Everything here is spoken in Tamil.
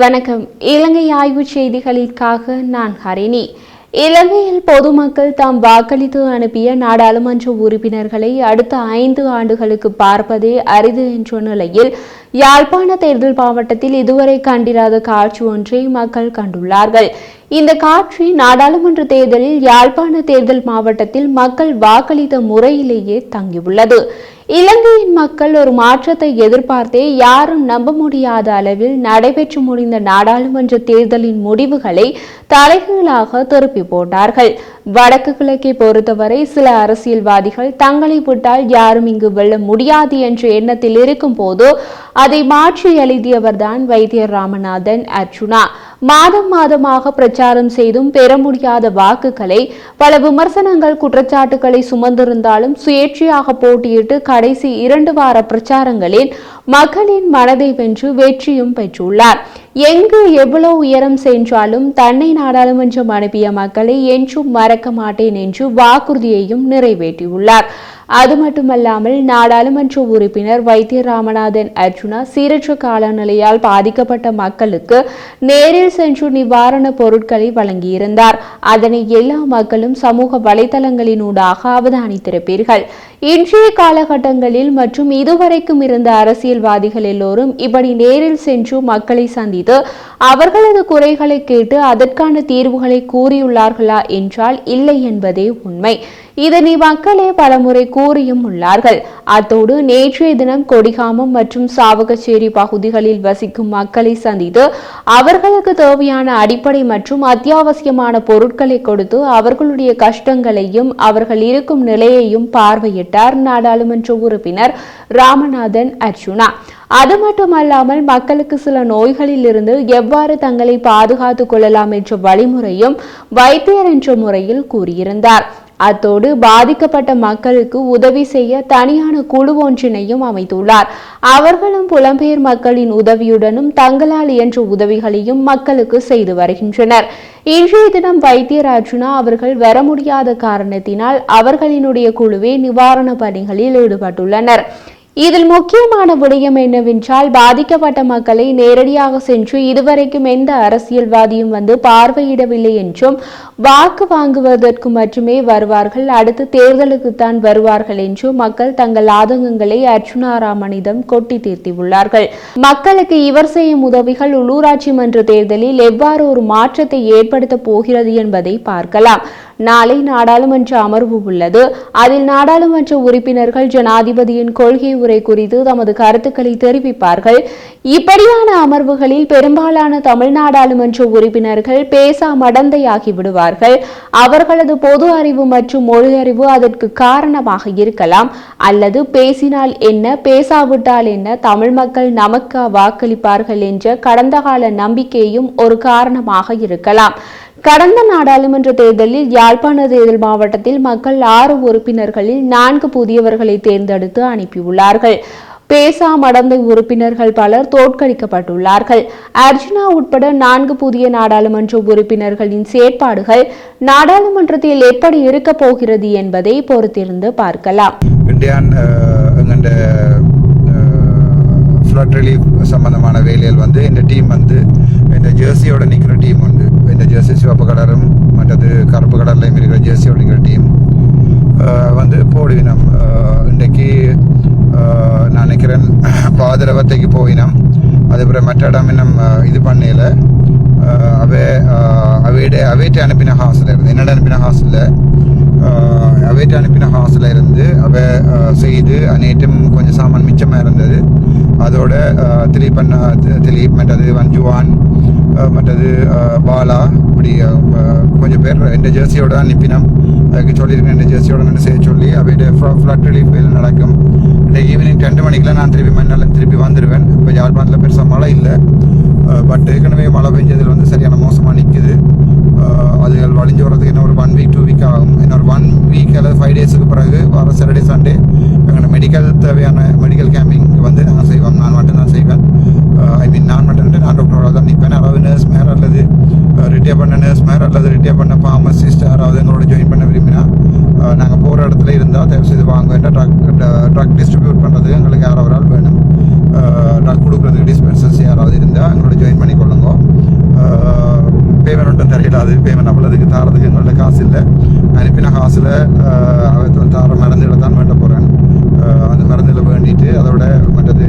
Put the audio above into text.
வணக்கம். இலங்கை ஆய்வு செய்திகளுக்காக நான் ஹரிணி. இலங்கையில் பொதுமக்கள் தாம் வாக்களித்து அனுப்பிய நாடாளுமன்ற உறுப்பினர்களை அடுத்த ஐந்து ஆண்டுகளுக்கு பார்ப்பதே அரிது என்ற நிலையில் யாழ்ப்பாண தேர்தல் மாவட்டத்தில் இதுவரை கண்டிராத காட்சி ஒன்றை மக்கள் கண்டுள்ளார்கள். இந்த காட்சி நாடாளுமன்ற தேர்தலில் யாழ்ப்பாண தேர்தல் மாவட்டத்தில் மக்கள் வாக்களித்த முறையிலேயே தங்கியுள்ளது. இலங்கையின் மக்கள் ஒரு மாற்றத்தை எதிர்பார்த்தே யாரும் நம்ப முடியாத அளவில் நடைபெற்று முடிந்த நாடாளுமன்ற தேர்தலின் முடிவுகளை தலைகீழாக திருப்பி போட்டார்கள். வடக்கு கிழக்கை பொறுத்தவரை சில அரசியல்வாதிகள் தங்களை விட்டால் யாரும் இங்கு வெல்ல முடியாது என்ற எண்ணத்தில் இருக்கும் போது அதை மாற்றி எழுதியவர்தான் வைத்தியர் ராமநாதன் அர்ஜுனா. மாதம் மாதமாக பிரச்சாரம் செய்தும் பெற முடியாத வாக்குகளை பல விமர்சனங்கள் குற்றச்சாட்டுகளை சுமந்திருந்தாலும் சுயேட்சையாக போட்டியிட்டு கடைசி இரண்டு வார பிரச்சாரங்களில் மக்களின் மனதை வென்று வெற்றியும் பெற்றுள்ளார். எங்கு எவ்வளவு உயரம் சென்றாலும் தன்னை நாடாளுமன்றம் அனுப்பிய மக்களை என்றும் மறக்க மாட்டேன் என்று வாக்குறுதியையும் நிறைவேற்றியுள்ளார். அது மட்டுமல்லாமல் நாடாளுமன்ற உறுப்பினர் வைத்திய ராமநாதன் அர்ஜுனா சீரற்ற காலநிலையால் பாதிக்கப்பட்ட மக்களுக்கு நேரில் சென்று நிவாரணப் பொருட்களை வழங்கியிருந்தார். அதனை எல்லா மக்களும் சமூக வலைதளங்களினூடாக அவதானித்திருப்பீர்கள். இன்றைய காலகட்டங்களில் மற்றும் இதுவரைக்கும் இருந்த அரசியல்வாதிகள் எல்லோரும் இப்படி நேரில் சென்று மக்களை சந்தித்து அவர்களது குறைகளை கேட்டு அதற்கான தீர்வுகளை கூறியுள்ளார்களா என்றால் இல்லை என்பதே உண்மை. இதனை மக்களே பலமுறை கூறியும் உள்ளார்கள். அத்தோடு நேற்றைய தினம் கொடிகாமம் மற்றும் சாவகச்சேரி பகுதிகளில் வசிக்கும் மக்களை சந்தித்து அவர்களுக்கு தேவையான அடிப்படை மற்றும் அத்தியாவசியமான பொருட்களை கொடுத்து அவர்களுடைய கஷ்டங்களையும் அவர்கள் இருக்கும் நிலையையும் பார்வையிட்டார் நாடாளுமன்ற உறுப்பினர் ராமநாதன் அர்ஜுனா. அது மட்டுமல்லாமல் மக்களுக்கு சில நோய்களில் இருந்து எவ்வாறு தங்களை பாதுகாத்துக் கொள்ளலாம் என்ற வழிமுறையும் வைத்தியர் என்ற முறையில் கூறியிருந்தார். அத்தோடு பாதிக்கப்பட்ட மக்களுக்கு உதவி செய்ய தனியான குழு ஒன்றினையும் அமைத்துள்ளார். அவர்களும் புலம்பெயர் மக்களின் உதவியுடனும் தங்களால் இயன்ற உதவிகளையும் மக்களுக்கு செய்து வருகின்றனர். இன்றைய தினம் வைத்தியராஜுனா அவர்கள் வர முடியாத காரணத்தினால் அவர்களினுடைய குழுவே நிவாரண பணிகளில் ஈடுபட்டுள்ளனர். இதில் முக்கியமான விடயம் என்னவென்றால் பாதிக்கப்பட்ட மக்களை நேரடியாக சென்று இதுவரைக்கும் எந்த அரசியல்வாதியும் வந்து பார்வையிடவில்லை என்றும் வாக்கு வாங்குவதற்கு மட்டுமே வருவார்கள் அடுத்து தேர்தலுக்குத்தான் வருவார்கள் என்றும் மக்கள் தங்கள் ஆதங்கங்களை அர்ஜுனாராமனிடம் கொட்டி தீர்த்தியுள்ளார்கள். மக்களுக்கு இவர் செய்யும் உதவிகள் உள்ளூராட்சி மன்ற தேர்தலில் எவ்வாறு ஒரு மாற்றத்தை ஏற்படுத்த போகிறது என்பதை பார்க்கலாம். நாளை நாடாளுமன்ற அமர்வு உள்ளது. அதில் நாடாளுமன்ற உறுப்பினர்கள் ஜனாதிபதியின் கொள்கை உரை குறித்து தமது கருத்துக்களை தெரிவிப்பார்கள். இப்படியான அமர்வுகளில் பெரும்பாலான தமிழ் நாடாளுமன்ற உறுப்பினர்கள் பேசா மடந்தையாகி விடுவார்கள். அவர்களது பொது அறிவு மற்றும் மொழி அறிவு அதற்கு காரணமாக இருக்கலாம். அல்லது பேசினால் என்ன பேசாவிட்டால் என்ன தமிழ் மக்கள் நமக்கு வாக்களிப்பார்கள் என்ற கடந்த கால நம்பிக்கையும் ஒரு காரணமாக இருக்கலாம். கடந்த நாடாளுமன்ற தேர்தலில் யாழ்ப்பாண தேர்தல் மாவட்டத்தில் மக்கள் ஆறு உறுப்பினர்களில் நான்கு புதியவர்களை தேர்ந்தெடுத்து அனுப்பியுள்ளார்கள். பேசா மடந்தை உறுப்பினர்கள் பலர் தோற்கடிக்கப்பட்டுள்ளார்கள். அர்ஜுனா உட்பட நான்கு புதிய நாடாளுமன்ற உறுப்பினர்களின் செயற்பாடுகள் நாடாளுமன்றத்தில் எப்படி இருக்கப் போகிறது என்பதை பொறுத்திருந்து பார்க்கலாம். ஃப்ளட் ரிலீஃப் சம்பந்தமான வேலையில் வந்து இந்த டீம் வந்து இந்த ஜெர்சியோட நிற்கிற டீம் பாதிரவத்தைக்கு போயினோம். அதுக்கப்புறம் மற்ற இடம் இன்னும் இது பண்ணல அவே அவையிட அவைட்டு அனுப்பின ஹாஸ்டல் இருந்து என்னோட அனுப்பின ஹாஸ்டலில் அவைட்டு அனுப்பின ஹாஸ்டலில் இருந்து அவை செய்து நேற்றும் கொஞ்சம் சாமான் மிச்சமாக இருந்தது. அதோட அஹ், திலீபன் திலீப் மற்றது வஞ்சுவான் மற்றது பாலா இப்படி கொஞ்சம் பேர் ரெண்டு ஜெர்சியோட தான் அனுப்பினோம் அதுக்கு சொல்லியிருக்கேன் ரெண்டு ஜெர்சியோட நின்று செய்ய சொல்லி அவையிட ஃப்ளட் ரிலீஃப் நடக்கும். இந்த ஈவினிங் ரெண்டு மணிக்கெலாம் நான் திருப்பி மண்ணால் திருப்பி வந்துடுவேன் இப்போ யாழ்ப்பாணத்தில் பெருசாக மழை இல்லை. பட் ஏற்கனவே மழை பெஞ்சதில் வந்து சரியான மோசமாக நிற்குது அதுகள் வழிஞ்சு வரதுக்கு இன்னும் ஒரு ஒன் வீக் டூ வீக் ஆகும். இன்னொரு ஒன் வீக் அல்லது ஃபைவ் டேஸுக்கு பிறகு வர சாட்டர்டே சண்டே எங்களோட மெடிக்கல் தேவையான மெடிக்கல் கேம்பிங் வந்து நாங்கள் செய்வோம் நான் மட்டும்தான் செய்வேன். ஐ மீன் நான் மட்டும் நான் டாக்டரோட தான் நிற்பேன் அதாவது நர்ஸ் மேர் அல்லது ரிட்டையர் பண்ண நர்ஸ் மேர் அல்லது ரிட்டையர் பண்ண ஃபார்மசிஸ்ட் யாராவது எங்களோட ஜாயின் பண்ண விரும்பினா போகிற இடத்துல இருந்தால் தயவு செய்து வாங்க ட்ரக் ட்ரக் டிஸ்ட்ரிபியூட் பண்ணுறதுக்கு எங்களுக்கு யாரோ ஒரு ஆள் வேணும் ட்ரக் கொடுக்குறதுக்கு டிஸ்பென்சர்ஸ் யாராவது இருந்தால் எங்களோட ஜாயின் பண்ணி கொள்ளுங்க. பேமெண்ட் ஒன்றும் தெரியல அது பேமெண்ட் அவ்வளோதுக்கு தரதுக்கு எங்கள்ட்ட காசு இல்லை. அனுப்பின காசில் அவர் தர மருந்துகளை தான் வேண்ட போகிறேன் அந்த மருந்துகளை வேண்டிட்டு அதோட மற்றது